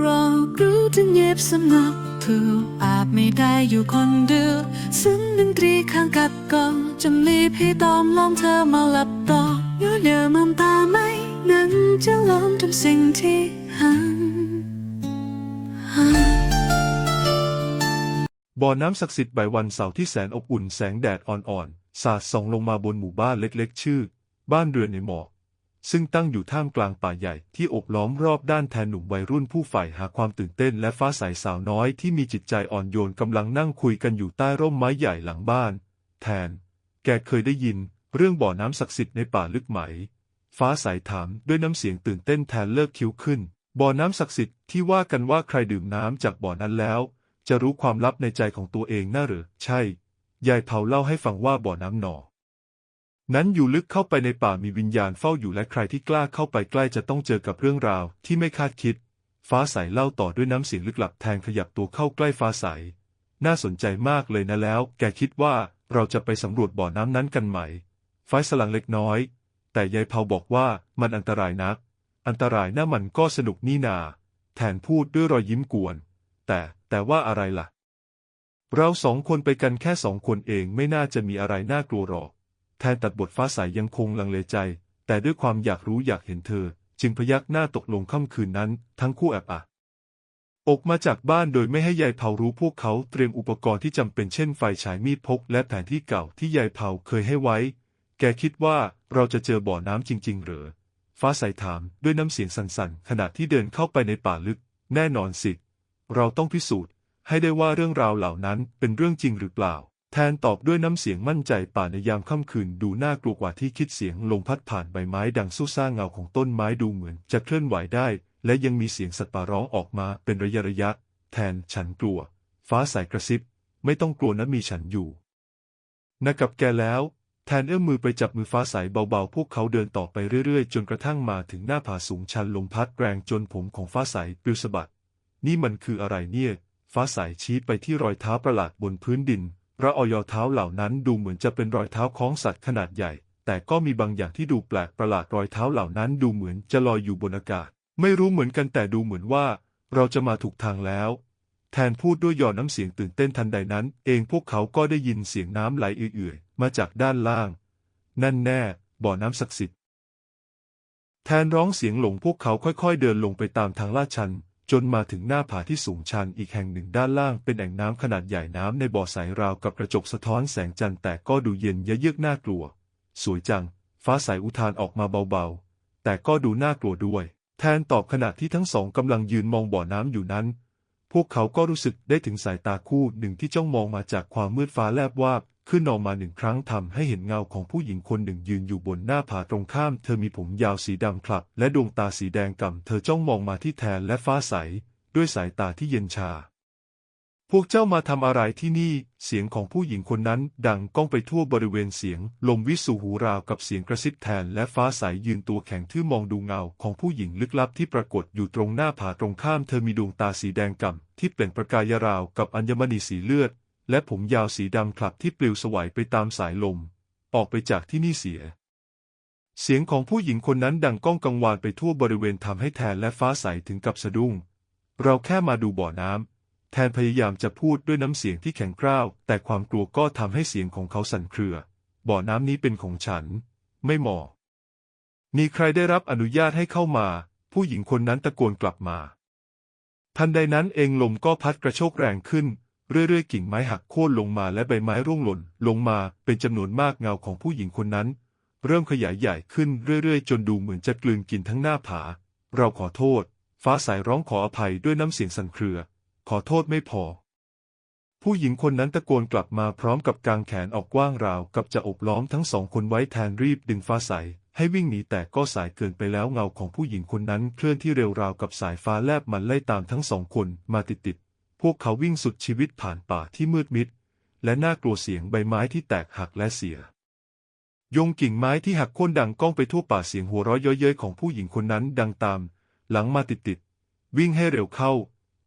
เรารู้ถึงเย็บสำนักถูกอาจไม่ได้อยู่คนเดียวซึ่งดนตรีข้างกัดกองจำลีพี่ตอมลองเธอมาหลับต่อเยอะเยอมองตาไหมนั้นจะลองทำสิ่งที่หันหันบ่อน้ำศักดิ์สิทธิ์ใบวันเสาร์ที่แสนอบอุ่นแสงแดดอ่อนๆ สาดส่องลงมาบนหมู่บ้านเล็กๆ ชื่อ บ้านเรือนในหมอก ซึ่งตั้งอยู่ท่ามกลางป่าใหญ่ที่โอบล้อมรอบด้านแทนหนุ่มวัยรุ่นผู้ใฝ่หาความตื่นเต้นและฟ้าใสสาวน้อยที่มีจิตใจอ่อนโยนกำลังนั่งคุยกันอยู่ใต้ร่มไม้ใหญ่หลังบ้าน แทน แกเคยได้ยิน เรื่องบ่อน้ำศักดิ์สิทธิ์ในป่าลึกไหม ฟ้าใสถามด้วยน้ำเสียงตื่นเต้นแทนเลิกคิ้วขึ้น บ่อน้ำศักดิ์สิทธิ์ที่ว่ากันว่าใครดื่มน้ำจากบ่อนั้นแล้ว จะรู้ความลับในใจของตัวเองน่าหรือ ใช่ ยายเผาเล่าให้ฟังว่าบ่อน้ำหนอ นั้นอยู่ลึกเข้าไปในป่ามีวิญญาณเฝ้าอยู่และใครที่กล้าเข้าไปใกล้จะต้องเจอกับเรื่องราวที่ไม่คาดคิด ฟ้าใสเล่าต่อด้วยน้ำเสียงลึกลับแทนขยับตัวเข้าใกล้ฟ้าใส น่าสนใจมากเลยนะแล้ว แกคิดว่าเราจะไปสำรวจบ่อน้ำนั้นกันไหมไฟสลังเล็กน้อย แต่ยายเผาบอกว่ามันอันตรายนัก อันตรายน่ามันก็สนุกนี่นา แทนพูดด้วยรอยยิ้มกวน แต่แต่ว่าอะไรล่ะ เราสองคนไปกันแค่สองคนเองไม่น่าจะมีอะไรน่ากลัวหรอก แทนตัดบทฟ้าใสยังคงลังเลใจ แต่ด้วยความอยากรู้อยากเห็นเธอ จึงพยักหน้าตกลงค่ำคืนนั้น ทั้งคู่แอบอะออกมาจากบ้านโดยไม่ให้ยายเผารู้พวกเขาเตรียมอุปกรณ์ที่จำเป็นเช่นไฟฉายมีดพก และแผนที่เก่าที่ยายเผาเคยให้ไว้ แกคิดว่าเราจะเจอบ่อน้ำจริง ๆ หรือฟ้าใสถามด้วยน้ำเสียงสั่นๆ ขณะที่เดินเข้าไปในป่าลึก แน่นอนสิ เราต้องพิสูจน์ ให้ได้ว่าเรื่องราวเหล่านั้นเป็นเรื่องจริงหรือเปล่า แทนตอบด้วยน้ำเสียงมั่นใจป่าในยามค่ำคืนดูน่ากลัวกว่าที่คิดเสียงลมพัดผ่านใบไม้ดังสู้ซ่าเงาของต้นไม้ดูเหมือนจะเคลื่อนไหวได้ และยังมีเสียงสัตว์ป่าร้องออกมาเป็นระยะระยะ แทนฉันกลัว ฟ้าใสกระซิบ ไม่ต้องกลัวนะมีฉันอยู่นะกับแกแล้ว แทนเอื้อมมือไปจับมือฟ้าใสเบาๆ พวกเขาเดินต่อไปเรื่อยๆ จนกระทั่งมาถึงหน้าผาสูงชันลมพัดแรงจนผมของฟ้าใสปลิวสะบัด นี่มันคืออะไรเนี่ย ฟ้าใสชี้ไปที่รอยเท้าประหลาดบนพื้นดิน ระออยเท้าเหล่านั้นดูเหมือนจะเป็นรอยเท้าของสัตว์ขนาดใหญ่ แต่ก็มีบางอย่างที่ดูแปลกประหลาดรอยเท้าเหล่านั้นดูเหมือนจะลอยอยู่บนอากาศ ไม่รู้เหมือนกันแต่ดูเหมือนว่า เราจะมาถูกทางแล้ว แทนพูดด้วยหย่อนน้ำเสียงตื่นเต้นทันใดนั้น เองพวกเขาก็ได้ยินเสียงน้ำไหลเอื่อยๆมาจากด้านล่าง นั่นแน่ บ่อน้ำศักดิ์สิทธิ์แทนร้องเสียงหลงพวกเขาค่อยๆเดินลงไปตามทางลาดชัน จนมาถึงหน้าผาที่สูงชันอีกแห่งหนึ่งด้านล่างเป็นแอ่งน้ำขนาดใหญ่น้ำในบ่อใสราวกับกระจกสะท้อนแสงจันทร์แต่ก็ดูเย็นยะเยือกน่ากลัว สวยจัง ฟ้าใสอุทานออกมาเบาๆ แต่ก็ดูน่ากลัวด้วย แทนตอบขณะที่ทั้งสองกำลังยืนมองบ่อน้ำอยู่นั้น พวกเขาก็รู้สึกได้ถึงสายตาคู่หนึ่งที่จ้องมองมาจากความมืดฟ้าแลบวาบ ขึ้นออกมาหนึ่งครั้งทำให้เห็นเงาของผู้หญิงคนหนึ่งยืนอยู่บนหน้าผาตรงข้าม เธอมีผมยาวสีดำคลับและดวงตาสีแดงก่ำเธอจ้องมองมาที่แทนและฟ้าใส ด้วยสายตาที่เย็นชา พวกเจ้ามาทำอะไรที่นี่ เสียงของผู้หญิงคนนั้น ดังก้องไปทั่วบริเวณเสียง ลมวิสูหูราวกับเสียงกระซิบแทน และฟ้าใสยืนตัวแข็งทื่อมองดูเงาของผู้หญิงลึกลับที่ปรากฏอยู่ตรงหน้าผาตรงข้าม เธอมีดวงตาสีแดงก่ำที่เปล่งประกายราวกับอัญมณีสีเลือด และผมยาวสีดำคลับที่ปลิวสวายไปตามสายลม ออกไปจากที่นี่เสีย เสียงของผู้หญิงคนนั้นดังก้องกังวานไปทั่วบริเวณทำให้แทนและฟ้าใสถึงกับสะดุ้ง เราแค่มาดูบ่อน้ำแทนพยายามจะพูดด้วยน้ำเสียงที่แข็งกร้าว แต่ความกลัวก็ทำให้เสียงของเขาสั่นเครือ บ่อน้ำนี้เป็นของฉัน ไม่เหมาะมีใครได้รับอนุญาตให้เข้ามา ผู้หญิงคนนั้นตะโกนกลับมา ทันใดนั้นเองลมก็พัดกระโชกแรงขึ้น เรื่อยๆกิ่งไม้หักโค่นลงมาและใบไม้ร่วงหล่นลงมาเป็นจำนวนมากเงาของผู้หญิงคนนั้น เริ่มขยายใหญ่ขึ้นเรื่อยๆ จนดูเหมือนจะกลืนกินทั้งหน้าผา เราขอโทษ ฟ้าใสร้องขออภัยด้วยน้ำเสียงสั่นเครือ ขอโทษไม่พอ ผู้หญิงคนนั้นตะโกนกลับมาพร้อมกับกางแขนออกกว้างราวกับจะอบล้อมทั้งสองคนไว้แทนรีบดึงฟ้าใสให้วิ่งหนีแต่ก็สายเกินไปแล้วเงาของผู้หญิงคนนั้นเคลื่อนที่เร็วราวกับสายฟ้าแลบมันไล่ตามทั้งสองคนมาติดๆ พวกเขาวิ่งสุดชีวิตผ่านป่าที่มืดมิด และน่ากลัวเสียงใบไม้ที่แตกหักและเสีย ยงกิ่งไม้ที่หักโค่นดังก้องไปทั่วป่าเสียงหัวเราะเย้ยๆของผู้หญิงคนนั้นดังตาม หลังมาติดๆวิ่งให้เร็วเข้า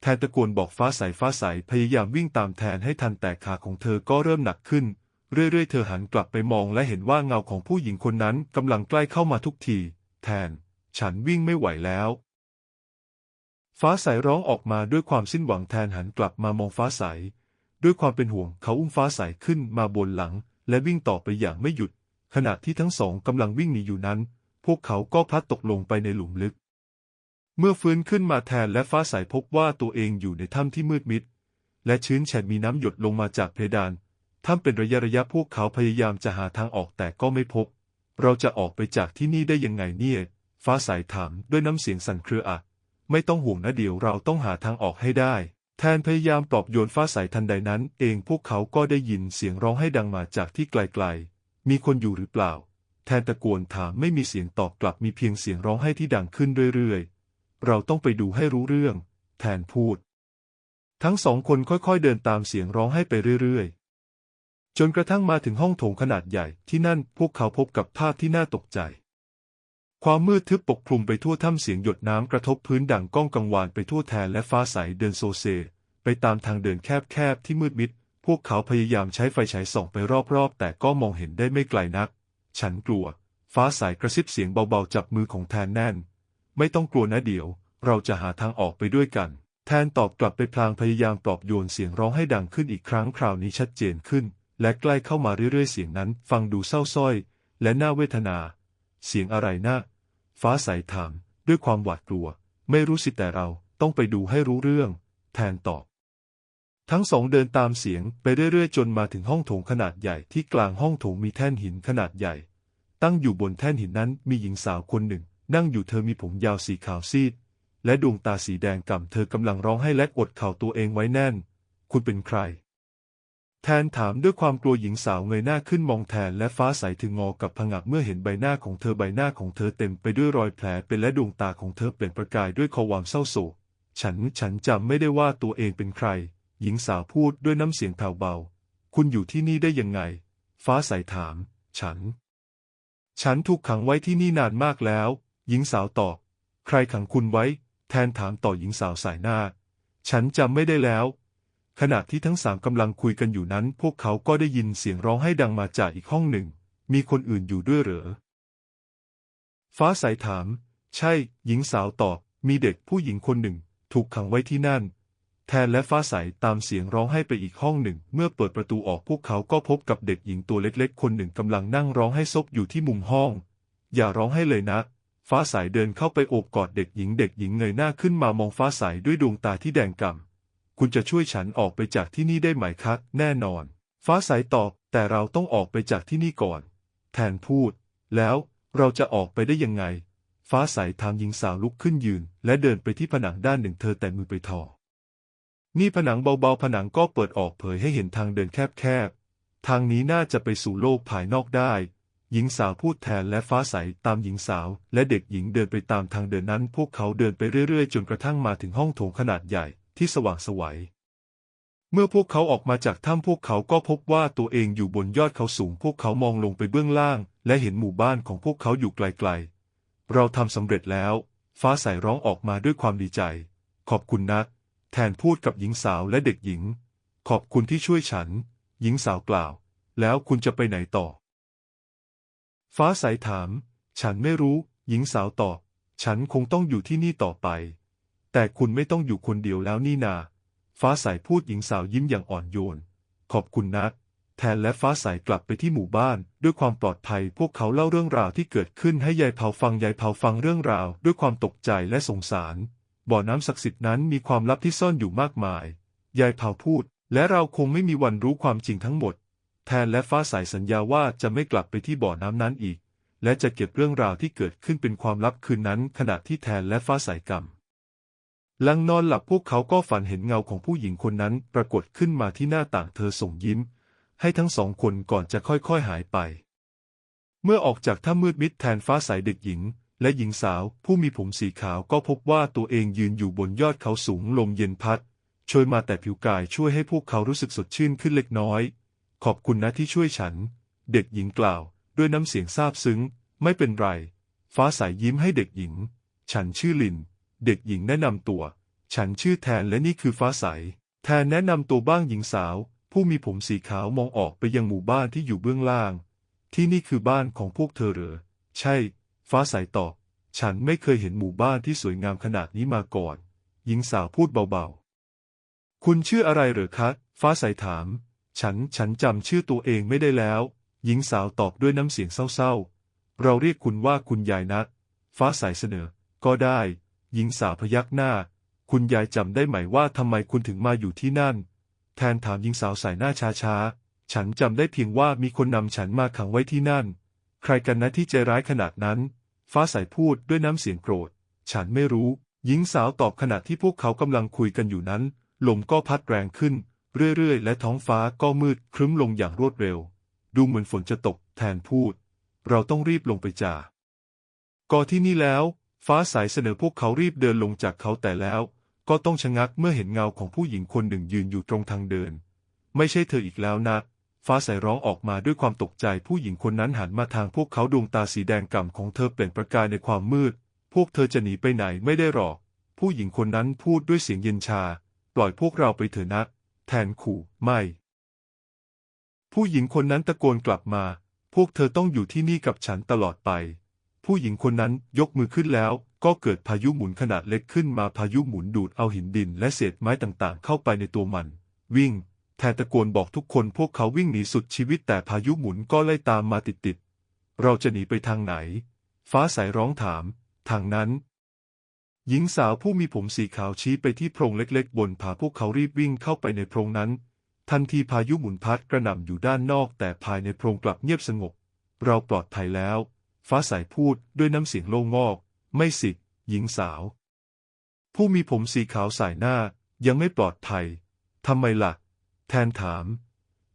แทนตะโกนบอกฟ้าใสฟ้าใสพยายามวิ่งตามแทนให้ทันแต่ขาของเธอก็เริ่มหนักขึ้น เรื่อยๆ เธอหันกลับไปมองและเห็นว่าเงาของผู้หญิงคนนั้นกำลังใกล้เข้ามาทุกที แทน ฉันวิ่งไม่ไหวแล้ว ฟ้าใสร้องออกมาด้วยความสิ้นหวังแทนหันกลับมามองฟ้าใส ด้วยความเป็นห่วงเขาอุ้มฟ้าใสขึ้นมาบนหลัง และวิ่งต่อไปอย่างไม่หยุด ขณะที่ทั้งสองกำลังวิ่งหนีอยู่นั้น พวกเขาก็พลัดตกลงไปในหลุมลึก เมื่อฟื้นขึ้นมาแทนและฟ้าใสพบว่าตัวเองอยู่ในถ้ำที่มืดมิด และชื้นแฉะมีน้ำหยดลงมาจากเพดานถ้ำเป็นระยะระยะพวกเขาพยายามจะหาทางออกแต่ก็ไม่พบ เราจะออกไปจากที่นี่ได้ยังไงเนี่ย ฟ้าใสถามด้วยน้ำเสียงสั่นเครืออะ ไม่ต้องห่วงนะเดี๋ยวเราต้องหาทางออกให้ได้ แทนพยายามปลอบโยนฟ้าใสทันใดนั้น เองพวกเขาก็ได้ยินเสียงร้องให้ดังมาจากที่ไกลๆ มีคนอยู่หรือเปล่า แทนตะโกนถามไม่มีเสียงตอบกลับมีเพียงเสียงร้องให้ที่ดังขึ้นเรื่อยๆ เราต้องไปดูให้รู้เรื่อง แทนพูด ทั้งสองคนค่อยๆเดินตามเสียงร้องให้ไปเรื่อยๆ จนกระทั่งมาถึงห้องโถงขนาดใหญ่ที่นั่นพวกเขาพบกับภาพที่น่าตกใจ ความมืดทึบปกคลุมไปทั่วถ้ำเสียงหยดน้ำกระทบพื้นดังก้องกังวานไปทั่วแทนและฟ้าใสเดินโซเซ ไปตามทางเดินแคบๆที่มืดมิด พวกเขาพยายามใช้ไฟฉายส่องไปรอบๆ แต่ก็มองเห็นได้ไม่ไกลนัก ฉันกลัว ฟ้าใสกระซิบเสียงเบาๆ จับมือของแทนแน่น ไม่ต้องกลัวนะเดี๋ยว เราจะหาทางออกไปด้วยกัน แทนตอบกลับไปพลางพยายามปลอบโยนเสียงร้องให้ดังขึ้นอีกครั้งคราวนี้ชัดเจนขึ้น และใกล้เข้ามาเรื่อยๆเสียงนั้น ฟังดูเศร้าส้อย และน่าเวทนา เสียงอะไรนะ ฟ้าใสถามด้วยความหวาดกลัว ไม่รู้สิแต่เราต้องไปดูให้รู้เรื่อง แทนตอบ ทั้งสองเดินตามเสียงไปเรื่อยๆ จนมาถึงห้องโถงขนาดใหญ่ที่กลางห้องโถงมีแท่นหินขนาดใหญ่ ตั้งอยู่บนแท่นหินนั้นมีหญิงสาวคนหนึ่ง นั่งอยู่เธอมีผมยาวสีขาวซีด และดวงตาสีแดงก่ำเธอกำลังร้องให้และกดเข่าตัวเองไว้แน่น คุณเป็นใคร แทนถามด้วยความกลัวหญิงสาวเงยหน้าขึ้นมองแทนและฟ้าใสถึงงอกับผงักเมื่อเห็นใบหน้าของเธอใบหน้าของเธอเต็มไปด้วยรอยแผลเป็นและดวงตาของเธอเปล่งประกายด้วยความเศร้าโศก ฉันฉันจำไม่ได้ว่าตัวเองเป็นใคร หญิงสาวพูดด้วยน้ำเสียงแผ่วเบา คุณอยู่ที่นี่ได้ยังไง ฟ้าใสถาม ฉัน ฉันถูกขังไว้ที่นี่นานมากแล้ว หญิงสาวตอบ ใครขังคุณไว้ แทนถามต่อหญิงสาวสายหน้า ฉันจำไม่ได้แล้ว ขณะที่ทั้งสามกำลังคุยกันอยู่นั้น พวกเขาก็ได้ยินเสียงร้องให้ดังมาจากอีกห้องหนึ่ง มีคนอื่นอยู่ด้วยเหรอ ฟ้าใสถาม ใช่ หญิงสาวตอบ มีเด็กผู้หญิงคนหนึ่ง ถูกขังไว้ที่นั่น แทนและฟ้าใสตามเสียงร้องให้ไปอีกห้องหนึ่ง เมื่อเปิดประตูออกพวกเขาก็พบกับเด็กหญิงตัวเล็กๆ คนหนึ่งกำลังนั่งร้องให้ซบอยู่ที่มุมห้อง อย่าร้องให้เลยนะฟ้าใสเดินเข้าไปโอบกอดเด็กหญิงเด็กหญิงเงยหน้าขึ้นมามองฟ้าใสด้วยดวงตาที่แดงก่ำ คุณจะช่วยฉันออกไปจากที่นี่ได้ไหมครับแน่นอน ฟ้าใสตอบ แต่เราต้องออกไปจากที่นี่ก่อน แทนพูด แล้วเราจะออกไปได้ยังไง ฟ้าใสถามหญิงสาวลุกขึ้นยืน และเดินไปที่ผนังด้านหนึ่งเธอแต่มือไปทอนี่ผนังเบาๆ ผนังก็เปิดออกเผยให้เห็นทางเดินแคบๆ ทางนี้น่าจะไปสู่โลกภายนอกได้ หญิงสาวพูดแทนและฟ้าใสตามหญิงสาว และเด็กหญิงเดินไปตามทางเดินนั้น พวกเขาเดินไปเรื่อยๆ จนกระทั่งมาถึงห้องโถงขนาดใหญ่ ที่สว่างสวัย เมื่อพวกเขาออกมาจากถ้ำพวกเขาก็พบว่าตัวเองอยู่บนยอดเขาสูง พวกเขามองลงไปเบื้องล่าง และเห็นหมู่บ้านของพวกเขาอยู่ไกลๆ เราทำสำเร็จแล้ว ฟ้าใสร้องออกมาด้วยความดีใจ ขอบคุณนะแทนพูดกับหญิงสาวและเด็กหญิง ขอบคุณที่ช่วยฉัน หญิงสาวกล่าว แล้วคุณจะไปไหนต่อ ฟ้าใสถาม ฉันไม่รู้ หญิงสาวตอบ ฉันคงต้องอยู่ที่นี่ต่อไป แต่คุณไม่ต้องอยู่คนเดียวแล้วนี่นา ฟ้าใสพูดหญิงสาวยิ้มอย่างอ่อนโยน ขอบคุณนะ แทนและฟ้าใสกลับไปที่หมู่บ้าน ด้วยความปลอดภัยพวกเขาเล่าเรื่องราวที่เกิดขึ้นให้ยายเผาฟังยายเผาฟังเรื่องราว ด้วยความตกใจและสงสาร บ่อน้ำศักดิ์สิทธิ์นั้นมีความลับที่ซ่อนอยู่มากมาย ยายเผาพูด และเราคงไม่มีวันรู้ความจริงทั้งหมด แทนและฟ้าใสสัญญาว่าจะไม่กลับไปที่บ่อน้ำนั้นอีก และจะเก็บเรื่องราวที่เกิดขึ้นเป็นความลับคืนนั้น ขณะที่แทนและฟ้าใสกำ หลังนอนหลับพวกเขาก็ฝันเห็นเงาของผู้หญิงคนนั้นปรากฏขึ้นมาที่หน้าต่างเธอส่งยิ้ม ให้ทั้งสองคนก่อนจะค่อยๆหายไป เมื่อออกจากถ้ำมืดมิดแทนฟ้าใสเด็กหญิง และหญิงสาวผู้มีผมสีขาวก็พบว่าตัวเองยืนอยู่บนยอดเขาสูงลมเย็นพัดช่วยมาแต่ผิวกายช่วยให้พวกเขารู้สึกสดชื่นขึ้นเล็กน้อย ขอบคุณนะที่ช่วยฉัน เด็กหญิงกล่าว ด้วยน้ำเสียงซาบซึ้ง ไม่เป็นไร ฟ้าใสยิ้มให้เด็กหญิง ฉันชื่อลิน เด็กหญิงแนะนำตัว ฉันชื่อแทนและนี่คือฟ้าใส แทนแนะนำตัวบ้างหญิงสาว ผู้มีผมสีขาวมองออกไปยังหมู่บ้านที่อยู่เบื้องล่าง ที่นี่คือบ้านของพวกเธอเหรอ ใช่ ฟ้าใสตอบ ฉันไม่เคยเห็นหมู่บ้านที่สวยงามขนาดนี้มาก่อน หญิงสาวพูดเบาๆ คุณชื่ออะไรเหรอคะ ฟ้าใสถาม ฉัน ฉันจำชื่อตัวเองไม่ได้แล้ว หญิงสาวตอบด้วยน้ำเสียงเศร้าๆ เราเรียกคุณว่าคุณยายนะฟ้าใสเสนอ ก็ได้ หญิงสาวพยักหน้า คุณยายจำได้ไหมว่าทำไมคุณถึงมาอยู่ที่นั่น แทนถามหญิงสาวสายหน้าช้าๆ ฉันจำได้เพียงว่ามีคนนำฉันมาขังไว้ที่นั่น ใครกันนะที่ใจร้ายขนาดนั้น ฟ้าใสพูดด้วยน้ำเสียงโกรธ ฉันไม่รู้ หญิงสาวตอบขณะที่พวกเขากำลังคุยกันอยู่นั้น ลมก็พัดแรงขึ้น เรื่อยๆ และท้องฟ้าก็มืดครึ้มลงอย่างรวดเร็ว ดูเหมือนฝนจะตก แทนพูด เราต้องรีบลงไปจ่าก่อที่นี่แล้ว ฟ้าใสเสนอพวกเขารีบเดินลงจากเขาแต่แล้วก็ต้องชะงักเมื่อเห็นเงาของผู้หญิงคนหนึ่งยืนอยู่ตรงทางเดิน ไม่ใช่เธออีกแล้วนะ ฟ้าใสร้องออกมาด้วยความตกใจผู้หญิงคนนั้นหันมาทางพวกเขาดวงตาสีแดงก่ำของเธอเปล่งประกายในความมืด พวกเธอจะหนีไปไหนไม่ได้หรอก ผู้หญิงคนนั้นพูดด้วยเสียงเย็นชา ปล่อยพวกเราไปเถอะนะแทนขู่ไม่ ผู้หญิงคนนั้นตะโกนกลับมา พวกเธอต้องอยู่ที่นี่กับฉันตลอดไป ผู้หญิงคนนั้นยกมือขึ้นแล้ว ก็เกิดพายุหมุนขนาดเล็กขึ้นมาพายุหมุนดูดเอาหินดินและเศษไม้ต่างๆ เข้าไปในตัวมัน วิ่งแทนตะโกนบอกทุกคนพวกเขาวิ่งหนีสุดชีวิตแต่พายุหมุนก็ไล่ตามมาติดๆ เราจะหนีไปทางไหน ฟ้าใสร้องถาม ทางนั้น หญิงสาวผู้มีผมสีขาวชี้ไปที่โพรงเล็กๆ บนผาพวกเขารีบวิ่งเข้าไปในโพรงนั้น ทันทีพายุหมุนพัดกระหน่ำอยู่ด้านนอกแต่ภายในโพรงกลับเงียบสงบ เราปลอดภัยแล้ว ฟ้าใสพูดด้วยน้ำเสียงโล่งงอก ไม่สิ หญิงสาว ผู้มีผมสีขาวสายหน้ายังไม่ปลอดภัยทำไมล่ะ แทนถาม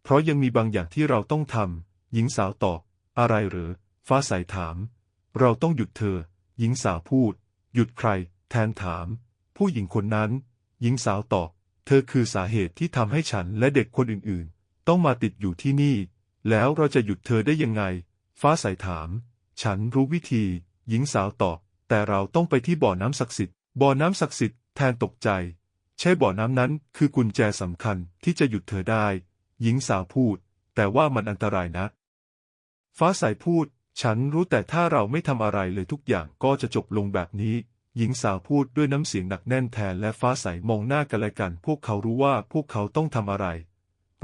เพราะยังมีบางอย่างที่เราต้องทำหญิงสาวตอบ อะไรหรือ ฟ้าใสถาม เราต้องหยุดเธอ หญิงสาวพูด หยุดใคร แทนถาม ผู้หญิงคนนั้น หญิงสาวตอบ เธอคือสาเหตุที่ทำให้ฉันและเด็กคนอื่นๆ ต้องมาติดอยู่ที่นี่ แล้วเราจะหยุดเธอได้ยังไง ฟ้าใสถาม ฉันรู้วิธี หญิงสาวตอบ แต่เราต้องไปที่บ่อน้ำศักดิ์สิทธิ์ บ่อน้ำศักดิ์สิทธิ์แทนตกใจ ใช่บ่อน้ำนั้นคือกุญแจสำคัญที่จะหยุดเธอได้ หญิงสาวพูด แต่ว่ามันอันตรายนะ ฟ้าใสพูด ฉันรู้แต่ถ้าเราไม่ทำอะไรเลยทุกอย่างก็จะจบลงแบบนี้ หญิงสาวพูดด้วยน้ำเสียงหนักแน่นแทนและฟ้าใสมองหน้ากันและกัน พวกเขารู้ว่าพวกเขาต้องทำอะไร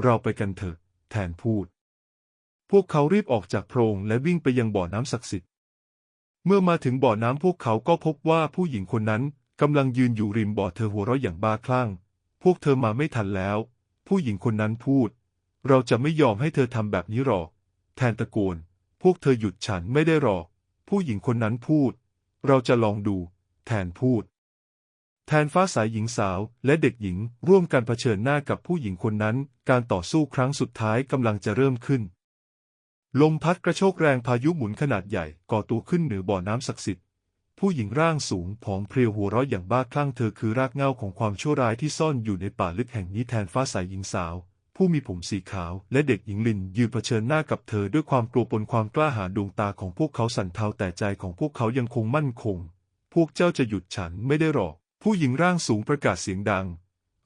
เราไปกันเถอะ แทนพูด พวกเขารีบออกจากโพรงและวิ่งไปยังบ่อน้ำศักดิ์สิทธิ์ เมื่อมาถึงบ่อน้ำพวกเขาก็พบว่าผู้หญิงคนนั้นกำลังยืนอยู่ริมบ่อเธอหัวเราะอย่างบ้าคลั่ง พวกเธอมาไม่ทันแล้ว ผู้หญิงคนนั้นพูด เราจะไม่ยอมให้เธอทำแบบนี้หรอก แทนตะโกน พวกเธอหยุดฉันไม่ได้หรอก ผู้หญิงคนนั้นพูด เราจะลองดู แทนพูด แทนฟ้าสายหญิงสาวและเด็กหญิงร่วมกันเผชิญหน้ากับผู้หญิงคนนั้น การต่อสู้ครั้งสุดท้ายกำลังจะเริ่มขึ้น ลมพัดกระโชกแรงพายุหมุนขนาดใหญ่ก่อตัวขึ้นเหนือบ่อน้ำศักดิ์สิทธิ์ ผู้หญิงร่างสูงผอมเพรียวหัวเราะอย่างบ้าคลั่งเธอคือรากเหง้าของความชั่วร้ายที่ซ่อนอยู่ในป่าลึกแห่งนี้แทนฟ้าใสหญิงสาว ผู้มีผมสีขาวและเด็กหญิงลินยืนเผชิญหน้ากับเธอด้วยความกลัวปนความกล้าหาญดวงตาของพวกเขาสั่นเทาแต่ใจของพวกเขายังคงมั่นคง พวกเจ้าจะหยุดฉันไม่ได้หรอก ผู้หญิงร่างสูงประกาศเสียงดัง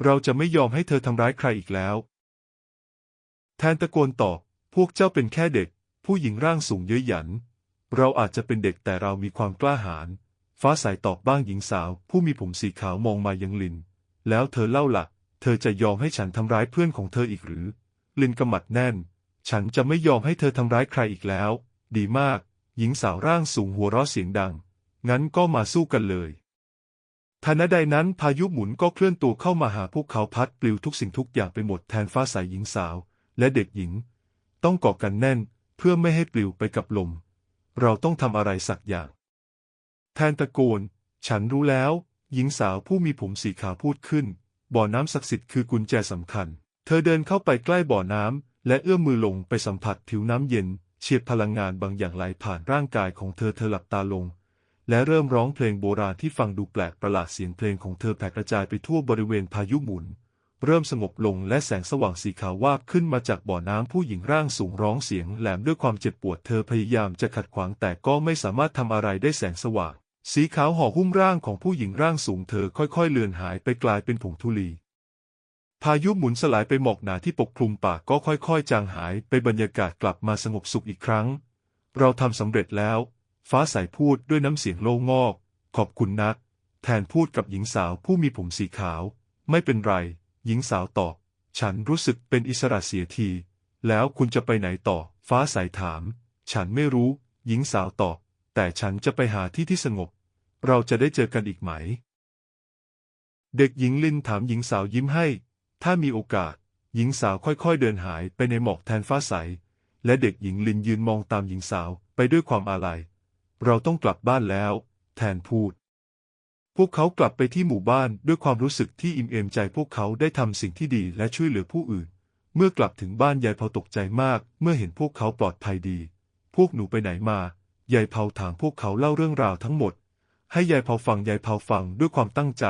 เราจะไม่ยอมให้เธอทำร้ายใครอีกแล้ว แทนตะโกนตอบ พวกเจ้าเป็นแค่เด็ก ผู้หญิงร่างสูงเย้ยหยัน เราอาจจะเป็นเด็กแต่เรามีความกล้าหาญ ฟ้าใสตอบบ้างหญิงสาว ผู้มีผมสีขาวมองมายังลิน แล้วเธอเล่าละ่ะ เธอจะยอมให้ฉันทำร้ายเพื่อนของเธออีกหรือ ลินกำมัดแน่น ฉันจะไม่ยอมให้เธอทำร้ายใครอีกแล้ว ดีมาก หญิงสาวร่างสูงหัวเราะเสียงดัง งั้นก็มาสู้กันเลยทันใดนั้นพายุหมุนก็เคลื่อนตัวเข้ามาหาพวกเขาพัดปลิวทุกสิ่งทุกอย่างไปหมดแทนฟ้าใสหญิงสาว และเด็กหญิง ต้องเกาะกันแน่นเพื่อไม่ให้ปลิวไปกับลม เราต้องทำอะไรสักอย่าง แทนตะโกน ฉันรู้แล้ว หญิงสาวผู้มีผมสีขาวพูดขึ้น บ่อน้ำศักดิ์สิทธิ์คือกุญแจสำคัญ เธอเดินเข้าไปใกล้บ่อน้ำและเอื้อมมือลงไปสัมผัสผิวน้ำเย็น เฉียดพลังงานบางอย่างไหลผ่านร่างกายของเธอเธอหลับตาลง และเริ่มร้องเพลงโบราณที่ฟังดูแปลกประหลาดเสียงเพลงของเธอแผ่กระจายไปทั่วบริเวณพายุหมุน เริ่มสงบลงและแสงสว่างสีขาววาบขึ้นมาจากบ่อน้ำผู้หญิงร่างสูงร้องเสียงแหลมด้วยความเจ็บปวดเธอพยายามจะขัดขวางแต่ก็ไม่สามารถทำอะไรได้แสงสว่าง สีขาวห่อหุ้มร่างของผู้หญิงร่างสูงเธอค่อยๆเลือนหายไปกลายเป็นผงธุลีพายุหมุนสลายไปหมอกหนาที่ปกคลุมป่าก็ค่อยๆ จางหายไปบรรยากาศกลับมาสงบสุขอีกครั้ง เราทำสำเร็จแล้ว ฟ้าใสพูดด้วยน้ำเสียงโล่งงอก ขอบคุณนัก แทนพูดกับหญิงสาวผู้มีผมสีขาว ไม่เป็นไร หญิงสาวตอบ ฉันรู้สึกเป็นอิสระเสียที แล้วคุณจะไปไหนต่อ ฟ้าใสถาม ฉันไม่รู้ หญิงสาวตอบ แต่ฉันจะไปหาที่ที่สงบ เราจะได้เจอกันอีกไหม เด็กหญิงลินถามหญิงสาวยิ้มให้ ถ้ามีโอกาส หญิงสาวค่อยๆเดินหายไปในหมอกแทนฟ้าใส และเด็กหญิงลินยืนมองตามหญิงสาวไปด้วยความอาลัย เราต้องกลับบ้านแล้ว แทนพูด พวกเขากลับไปที่หมู่บ้านด้วยความรู้สึกที่อิ่มเอมใจพวกเขาได้ทำสิ่งที่ดีและช่วยเหลือผู้อื่น เมื่อกลับถึงบ้านยายเผาตกใจมาก เมื่อเห็นพวกเขาปลอดภัยดี พวกหนูไปไหนมายายเผาถามพวกเขาเล่าเรื่องราวทั้งหมด ให้ยายเผาฟังยายเผาฟังด้วยความตั้งใจ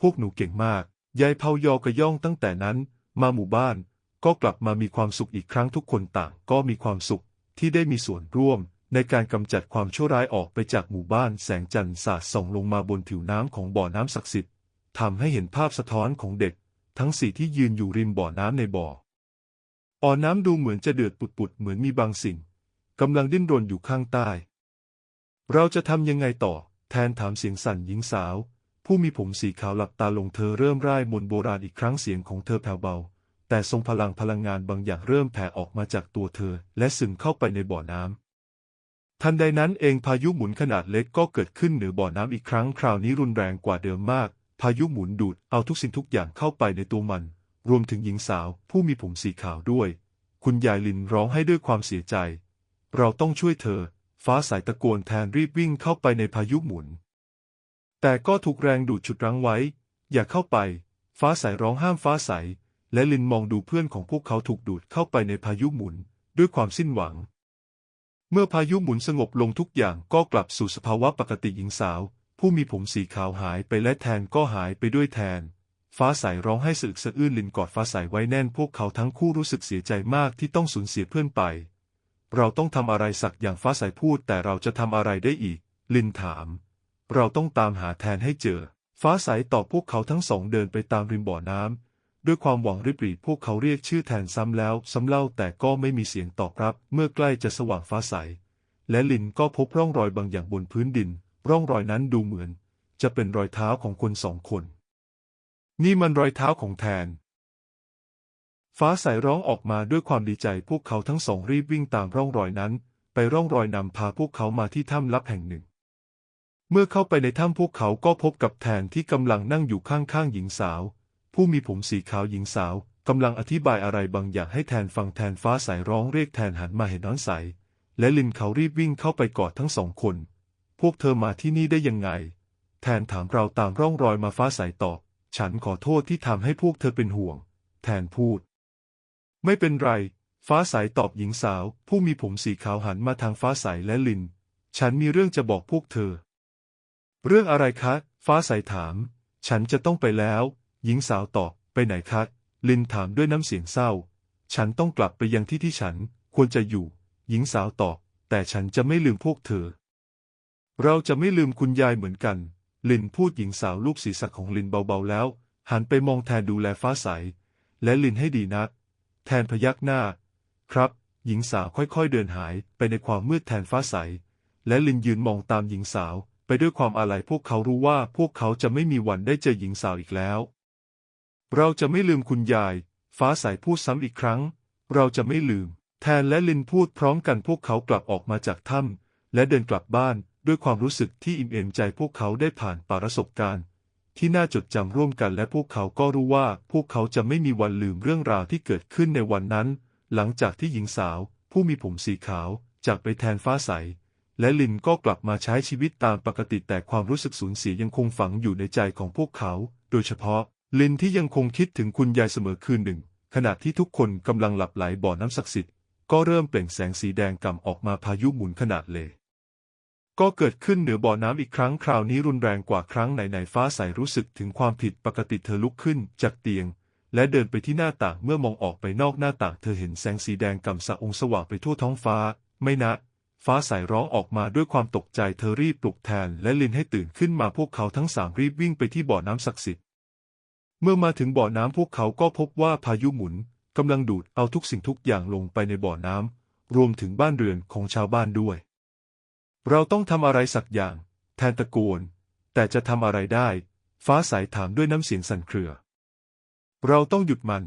พวกหนูเก่งมาก ยายเผายอกระย่องตั้งแต่นั้น มาหมู่บ้านก็กลับมามีความสุขอีกครั้งทุกคนต่างก็มีความสุขที่ได้มีส่วนร่วม ในการกำจัดความชั่วร้ายออกไปจากหมู่บ้านแสงจันทร์สาดส่องลงมาบนผิวน้ำของบ่อน้ำศักดิ์สิทธิ์ทำให้เห็นภาพสะท้อนของเด็ก ทั้งสี่ที่ยืนอยู่ริมบ่อน้ำในบ่ออ่อน้ำดูเหมือนจะเดือดปุดๆเหมือนมีบางสิ่งกำลังดิ้นรนอยู่ข้างใต้ เราจะทำยังไงต่อ แทนถามเสียงสั่นหญิงสาว ผู้มีผมสีขาวหลับตาลงเธอเริ่มร่ายมนต์โบราณอีกครั้งเสียงของเธอแผ่วเบา แต่ทรงพลังพลังงานบางอย่างเริ่มแผ่ออกมาจากตัวเธอ และซึมเข้าไปในบ่อน้ำ ทันใดนั้นเองพายุหมุนขนาดเล็กก็เกิดขึ้นเหนือบ่อน้ำอีกครั้งคราวนี้รุนแรงกว่าเดิมมาก พายุหมุนดูดเอาทุกสิ่งทุกอย่างเข้าไปในตัวมัน รวมถึงหญิงสาวผู้มีผมสีขาวด้วย คุณยายลินร้องให้ด้วยความเสียใจ เราต้องช่วยเธอ ฟ้าสายตะโกนแทนรีบวิ่งเข้าไปในพายุหมุน แต่ก็ถูกแรงดูดฉุดรั้งไว้ อย่าเข้าไป ฟ้าใสร้องห้ามฟ้าใสและลินมองดูเพื่อนของพวกเขาถูกดูดเข้าไปในพายุหมุน ด้วยความสิ้นหวัง เมื่อพายุหมุนสงบลงทุกอย่างก็กลับสู่สภาวะปกติหญิงสาว ผู้มีผมสีขาวหายไปและแทนก็หายไปด้วยแทน ฟ้าใสร้องให้สึกสะอื้นลินกอดฟ้าใสไว้แน่นพวกเขาทั้งคู่รู้สึกเสียใจมากที่ต้องสูญเสียเพื่อนไป เราต้องทำอะไรสักอย่างฟ้าใสพูด แต่เราจะทำอะไรได้อีก ลินถาม เราต้องตามหาแทนให้เจอ ฟ้าใสตอบพวกเขาทั้งสองเดินไปตามริมบ่อน้ำ ด้วยความหวังริบหรี่พวกเขาเรียกชื่อแทนซ้ำแล้วซ้ำเล่าแต่ก็ไม่มีเสียงตอบรับ เมื่อใกล้จะสว่างฟ้าใส และลินก็พบร่องรอยบางอย่างบนพื้นดิน ร่องรอยนั้นดูเหมือน จะเป็นรอยเท้าของคนสองคน นี่มันรอยเท้าของแทน ฟ้าใสร้องออกมาด้วยความดีใจพวกเขาทั้งสองรีบวิ่งตามร่องรอยนั้น ไปร่องรอยนำพาพวกเขามาที่ถ้ำลับแห่งหนึ่ง เมื่อเข้าไปในถ้ำพวกเขาก็พบกับแทนที่กำลังนั่งอยู่ข้างๆหญิงสาว ผู้มีผมสีขาวหญิงสาวกำลังอธิบายอะไรบางอย่างให้แทนฟังแทนฟ้าใสร้องเรียกแทนหันมาเห็นน้อนใส และลินเขารีบวิ่งเข้าไปกอดทั้งสองคน พวกเธอมาที่นี่ได้ยังไง แทนถามเราตามร่องรอยมาฟ้าใสตอบฉันขอโทษที่ทำให้พวกเธอเป็นห่วง แทนพูด ไม่เป็นไร ฟ้าใสตอบหญิงสาว ผู้มีผมสีขาวหันมาทางฟ้าใสและลิน ฉันมีเรื่องจะบอกพวกเธอ เรื่องอะไรคะ ฟ้าใสถาม ฉันจะต้องไปแล้ว หญิงสาวตอบ ไปไหนคะลินถามด้วยน้ำเสียงเศร้า ฉันต้องกลับไปยังที่ที่ฉันควรจะอยู่ หญิงสาวตอบ แต่ฉันจะไม่ลืมพวกเธอ เราจะไม่ลืมคุณยายเหมือนกัน ลินพูดหญิงสาวลูกศีรษะของลินเบาๆแล้ว หันไปมองแทนดูแลฟ้าใส และลินให้ดีนัก แทนพยักหน้า ครับ หญิงสาวค่อยๆเดินหายไปในความมืดแทนฟ้าใส และลินยืนมองตามหญิงสาว ไปด้วยความอาลัยพวกเขารู้ว่าพวกเขาจะไม่มีวันได้เจอหญิงสาวอีกแล้ว เราจะไม่ลืมคุณยาย ฟ้าใสพูดซ้ำอีกครั้ง เราจะไม่ลืม แทนและลินพูดพร้อมกันพวกเขากลับออกมาจากถ้ำและเดินกลับบ้านด้วยความรู้สึกที่อิ่มเอมใจพวกเขาได้ผ่านประสบการณ์ ที่น่าจดจำร่วมกันและพวกเขาก็รู้ว่าพวกเขาจะไม่มีวันลืมเรื่องราวที่เกิดขึ้นในวันนั้น หลังจากที่หญิงสาว ผู้มีผมสีขาวจากไปแทนฟ้าใส และลินก็กลับมาใช้ชีวิตตามปกติแต่ความรู้สึกสูญเสียยังคงฝังอยู่ในใจของพวกเขา โดยเฉพาะ ลินที่ยังคงคิดถึงคุณยายเสมอคืนหนึ่ง ขณะที่ทุกคนกำลังหลับไหลบ่อน้ำศักดิ์สิทธิ์ก็เริ่มเปล่งแสงสีแดงกำออกมาพายุหมุนขนาดเลก็เกิดขึ้นเหนือบ่อน้ำอีกครั้งคราวนี้รุนแรงกว่าครั้งไหนๆฟ้าใสรู้สึกถึงความผิดปกติเธอลุกขึ้นจากเตียง และเดินไปที่หน้าต่างเมื่อมองออกไปนอกหน้าต่างเธอเห็นแสงสีแดงกำสะองสว่างไปทั่วท้องฟ้า ไม่นะ ฟ้าใสร้องออกมาด้วยความตกใจเธอรีบปลุกแทน และลินให้ตื่นขึ้นมาพวกเขาทั้งสามรีบวิ่งไปที่บ่อน้ำศักดิ์สิทธิ์ เมื่อมาถึงบ่อน้ำพวกเขาก็พบว่าพายุหมุนกำลังดูดเอาทุกสิ่งทุกอย่างลงไปในบ่อน้ำรวมถึงบ้านเรือนของชาวบ้านด้วย เราต้องทำอะไรสักอย่าง แทนตะโกน แต่จะทำอะไรได้ ฟ้าใสถามด้วยน้ำเสียงสั่นเครือ เราต้องหยุดมัน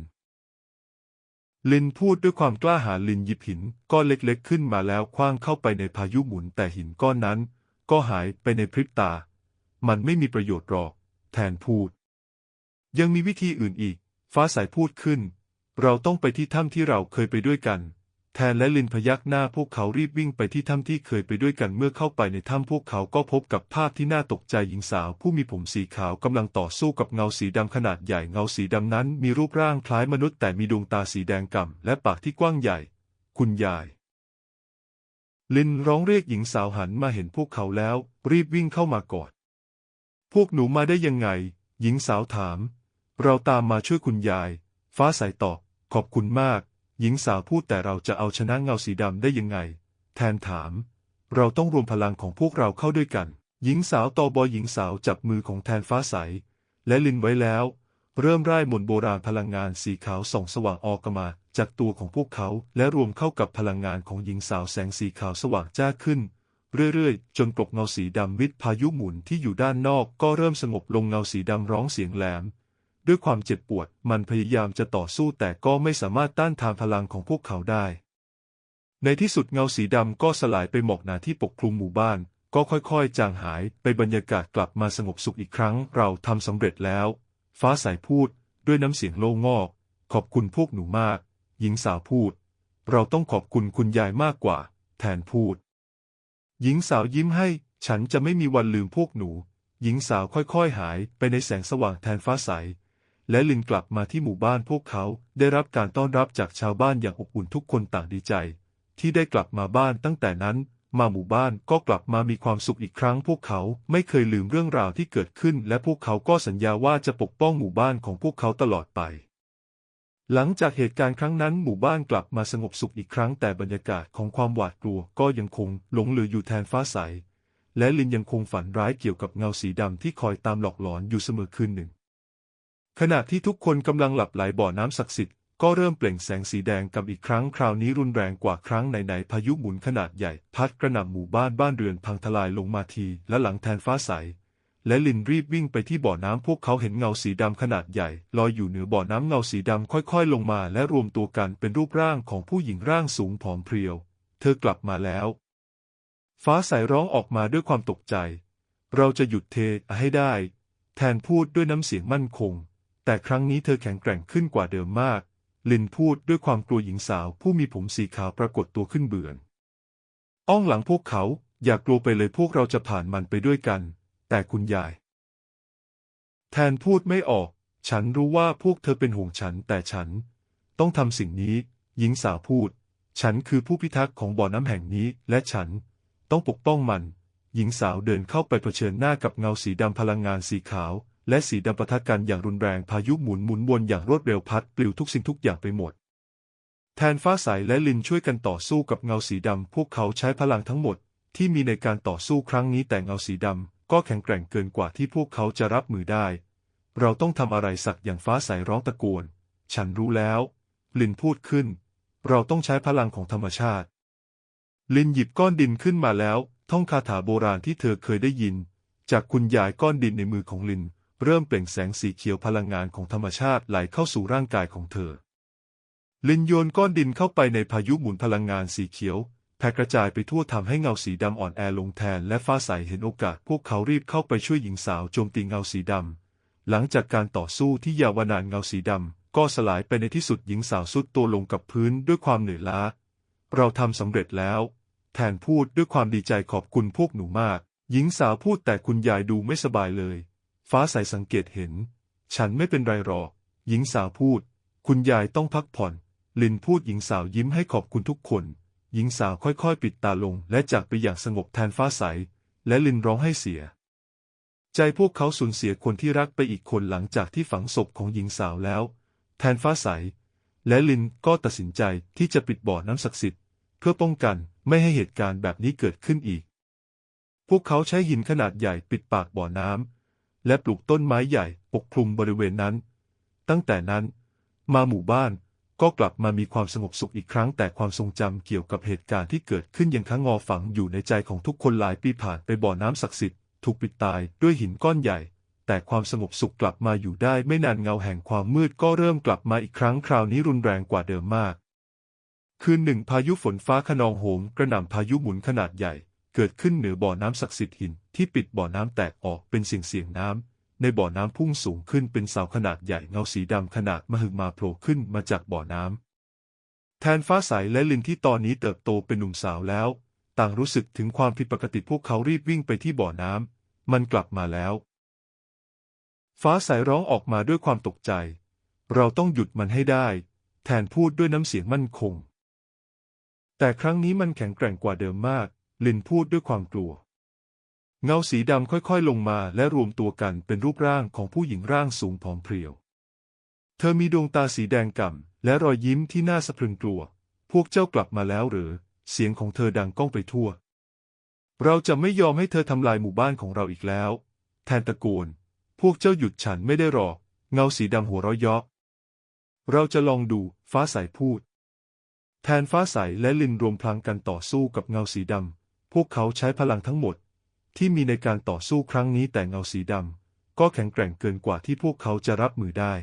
ลินพูดด้วยความกล้าหาญลินหยิบหินก้อนเล็กๆขึ้นมาแล้วคว้างเข้าไปในพายุหมุนแต่หินก้อนนั้น ก็หายไปในพริบตา มันไม่มีประโยชน์หรอก แทนพูด ยังมีวิธีอื่นอีก ฟ้าใสพูดขึ้น เราต้องไปที่ถ้ำที่เราเคยไปด้วยกัน แทนและลินพยักหน้าพวกเขารีบวิ่งไปที่ถ้ำที่เคยไปด้วยกันเมื่อเข้าไปในถ้ำพวกเขาก็พบกับภาพที่น่าตกใจหญิงสาวผู้มีผมสีขาวกำลังต่อสู้กับเงาสีดำขนาดใหญ่เงาสีดำนั้นมีรูปร่างคล้ายมนุษย์แต่มีดวงตาสีแดงก่ำและปากที่กว้างใหญ่ คุณยายลินร้องเรียกหญิงสาวหันมาเห็นพวกเขาแล้ว รีบวิ่งเข้ามากอด พวกหนูมาได้ยังไง หญิงสาวถาม เราตามมาช่วยคุณยาย ฟ้าใสตอบขอบคุณมาก หญิงสาวพูดแต่เราจะเอาชนะเงาสีดำได้ยังไง แทนถาม เราต้องรวมพลังของพวกเราเข้าด้วยกัน หญิงสาวตอบอหญิงสาวจับมือของแทนฟ้าใส และลินไว้แล้ว เริ่มไร่ายมนโบราณพลังงานสีขาวส่องสว่างออกมาจากตัวของพวกเขาและรวมเข้ากับพลังงานของหญิงสาวแสงสีขาวสว่างจ้าขึ้น เรื่อยๆ จนปลกเงาสีดำวิทพายุหมุนที่อยู่ด้านนอกก็เริ่มสงบลงเงาสีดำร้องเสียงแหลม ด้วยความเจ็บปวด มันพยายามจะต่อสู้แต่ก็ไม่สามารถต้านทานพลังของพวกเขาได้ ในที่สุดเงาสีดำก็สลายไปหมอกหนาที่ปกคลุมหมู่บ้าน ก็ค่อยๆ จางหายไปบรรยากาศกลับมาสงบสุขอีกครั้ง เราทำสำเร็จแล้ว ฟ้าใสพูดด้วยน้ำเสียงโล่งงอก ขอบคุณพวกหนูมาก หญิงสาวพูด เราต้องขอบคุณคุณยายมากกว่า แทนพูด หญิงสาวยิ้มให้ ฉันจะไม่มีวันลืมพวกหนู หญิงสาวค่อยๆ หายไปในแสงสว่างแทนฟ้าใส และลินกลับมาที่หมู่บ้านพวกเขาได้รับการต้อนรับจากชาวบ้านอย่างอบอุ่นทุกคนต่างดีใจ ที่ได้กลับมาบ้านตั้งแต่นั้นมาหมู่บ้านก็กลับมามีความสุขอีกครั้ง พวกเขาไม่เคยลืมเรื่องราวที่เกิดขึ้น และพวกเขาก็สัญญาว่าจะปกป้องหมู่บ้านของพวกเขาตลอดไป หลังจากเหตุการณ์ครั้งนั้นหมู่บ้านกลับมาสงบสุขอีกครั้งแต่บรรยากาศของความหวาดกลัวก็ยังคงหลงเหลืออยู่แทนฟ้าใส และลินยังคงฝันร้ายเกี่ยวกับเงาสีดำที่คอยตามหลอกหลอนอยู่เสมอคืนหนึ่ง ขณะที่ทุกคนกำลังหลับไหลบ่อน้ำศักดิ์สิทธิ์ก็เริ่มเปล่งแสงสีแดงกับอีกครั้งคราวนี้รุนแรงกว่าครั้งไหนๆพายุหมุนขนาดใหญ่ พัดกระหน่ำหมู่บ้านบ้านเรือนพังทลายลงมาทีและหลังแทนฟ้าใส และลินรีบวิ่งไปที่บ่อน้ำพวกเขาเห็นเงาสีดำขนาดใหญ่ลอยอยู่เหนือบ่อน้ำเงาสีดำค่อยๆ ลงมาและรวมตัวกันเป็นรูปร่างของผู้หญิงร่างสูงผอมเพรียว เธอกลับมาแล้ว ฟ้าใสร้องออกมาด้วยความตกใจ เราจะหยุดเทให้ได้ แทนพูดด้วยน้ำเสียงมั่นคง แต่ครั้งนี้เธอแข็งแกร่งขึ้นกว่าเดิมมาก ลินพูดด้วยความกลัวหญิงสาวผู้มีผมสีขาวปรากฏตัวขึ้นเบือน อ้องหลังพวกเขา อย่ากลัวไปเลยพวกเราจะผ่านมันไปด้วยกัน แต่คุณยาย แทนพูดไม่ออก ฉันรู้ว่าพวกเธอเป็นห่วงฉันแต่ฉัน ต้องทำสิ่งนี้ หญิงสาวพูด ฉันคือผู้พิทักษ์ของบ่อน้ำแห่งนี้ และฉัน ต้องปกป้องมัน หญิงสาวเดินเข้าไปเผชิญหน้ากับเงาสีดำพลังงานสีขาว และสีดำปะทะกันอย่างรุนแรงพายุหมุนหมุนวนอย่างรวดเร็วพัดปลิวทุกสิ่งทุกอย่างไปหมด แทนฟ้าใสและลินช่วยกันต่อสู้กับเงาสีดำพวกเขาใช้พลังทั้งหมด ที่มีในการต่อสู้ครั้งนี้แต่เงาสีดำก็แข็งแกร่งเกินกว่าที่พวกเขาจะรับมือได้ เราต้องทำอะไรสักอย่างฟ้าใสร้องตะโกนฉันรู้แล้ว ลินพูดขึ้น เราต้องใช้พลังของธรรมชาติ ลินหยิบก้อนดินขึ้นมาแล้ว ท่องคาถาโบราณที่เธอเคยได้ยิน จากคุณยายก้อนดินในมือของลิน เริ่มเปล่งแสงสีเขียวพลังงานของธรรมชาติไหลเข้าสู่ร่างกายของเธอ ลินโยนก้อนดินเข้าไปในพายุหมุนพลังงานสีเขียวแผ่กระจายไปทั่วทำให้เงาสีดำอ่อนแอลงแทนและฟ้าใสเห็นโอกาส พวกเขารีบเข้าไปช่วยหญิงสาวโจมตีเงาสีดำหลังจากการต่อสู้ที่ยาวนานเงาสีดำก็สลายไปในที่สุดหญิงสาวสุดตัวลงกับพื้นด้วยความเหนื่อยล้า เราทำสำเร็จแล้ว แทนพูดด้วยความดีใจขอบคุณพวกหนูมาก หญิงสาวพูดแต่คุณยายดูไม่สบายเลย ฟ้าใสสังเกตเห็น ฉันไม่เป็นไรหรอก หญิงสาวพูด คุณยายต้องพักผ่อน ลินพูดหญิงสาวยิ้มให้ขอบคุณทุกคน หญิงสาวค่อยๆ ปิดตาลง และจากไปอย่างสงบแทนฟ้าใส และลินร้องให้เสีย ใจพวกเขาสูญเสียคนที่รักไปอีกคนหลังจากที่ฝังศพของหญิงสาวแล้ว แทนฟ้าใส และลินก็ตัดสินใจที่จะปิดบ่อน้ำศักดิ์สิทธิ์ เพื่อป้องกันไม่ให้เหตุการณ์แบบนี้เกิดขึ้นอีก พวกเขาใช้หินขนาดใหญ่ปิดปากบ่อน้ำ และปลูกต้นไม้ใหญ่ปกคลุมบริเวณนั้น ตั้งแต่นั้น มาหมู่บ้านก็กลับมามีความสงบสุขอีกครั้งแต่ความทรงจำเกี่ยวกับเหตุการณ์ที่เกิดขึ้นยังค้างงอฝังอยู่ในใจของทุกคนหลายปีผ่านไปบ่อน้ำศักดิ์สิทธิ์ถูกปิดตายด้วยหินก้อนใหญ่ แต่ความสงบสุขกลับมาอยู่ได้ไม่นานเงาแห่งความมืดก็เริ่มกลับมาอีกครั้งคราวนี้รุนแรงกว่าเดิมมาก คืนหนึ่งพายุฝนฟ้าขนองโหมกระหน่ำพายุหมุนขนาดใหญ่ เกิดขึ้นเหนือบ่อน้ำศักดิ์สิทธิ์หินที่ปิดบ่อน้ำแตกออกเป็นเสียงเสียงน้ำ ในบ่อน้ำพุ่งสูงขึ้นเป็นเสาขนาดใหญ่เงาสีดำขนาดมหึมาโผล่ขึ้นมาจากบ่อน้ำ แทนฟ้าใสและลินที่ตอนนี้เติบโตเป็นหนุ่มสาวแล้ว ต่างรู้สึกถึงความผิดปกติพวกเขารีบวิ่งไปที่บ่อน้ำ มันกลับมาแล้ว ฟ้าใสร้องออกมาด้วยความตกใจ เราต้องหยุดมันให้ได้ แทนพูดด้วยน้ำเสียงมั่นคง แต่ครั้งนี้มันแข็งแกร่งกว่าเดิมมาก ลินพูดด้วยความกลัว เงาสีดำค่อยๆลงมาและรวมตัวกันเป็นรูปร่างของผู้หญิงร่างสูงผอมเพรียว เธอมีดวงตาสีแดงก่ำและรอยยิ้มที่น่าสะพรึงกลัว พวกเจ้ากลับมาแล้วหรือ เสียงของเธอดังก้องไปทั่ว เราจะไม่ยอมให้เธอทำลายหมู่บ้านของเราอีกแล้ว แทนตะโกน พวกเจ้าหยุดฉันไม่ได้หรอก เงาสีดำหัวเราะเยาะเราจะลองดู ฟ้าใสพูด แทนฟ้าใสและลินรวมพลังกันต่อสู้กับเงาสีดำ พวกเขาใช้พลังทั้งหมด ที่มีในการต่อสู้ครั้งนี้แต่เงาสีดำก็แข็งแกร่งเกินกว่าที่พวกเขาจะรับมือได้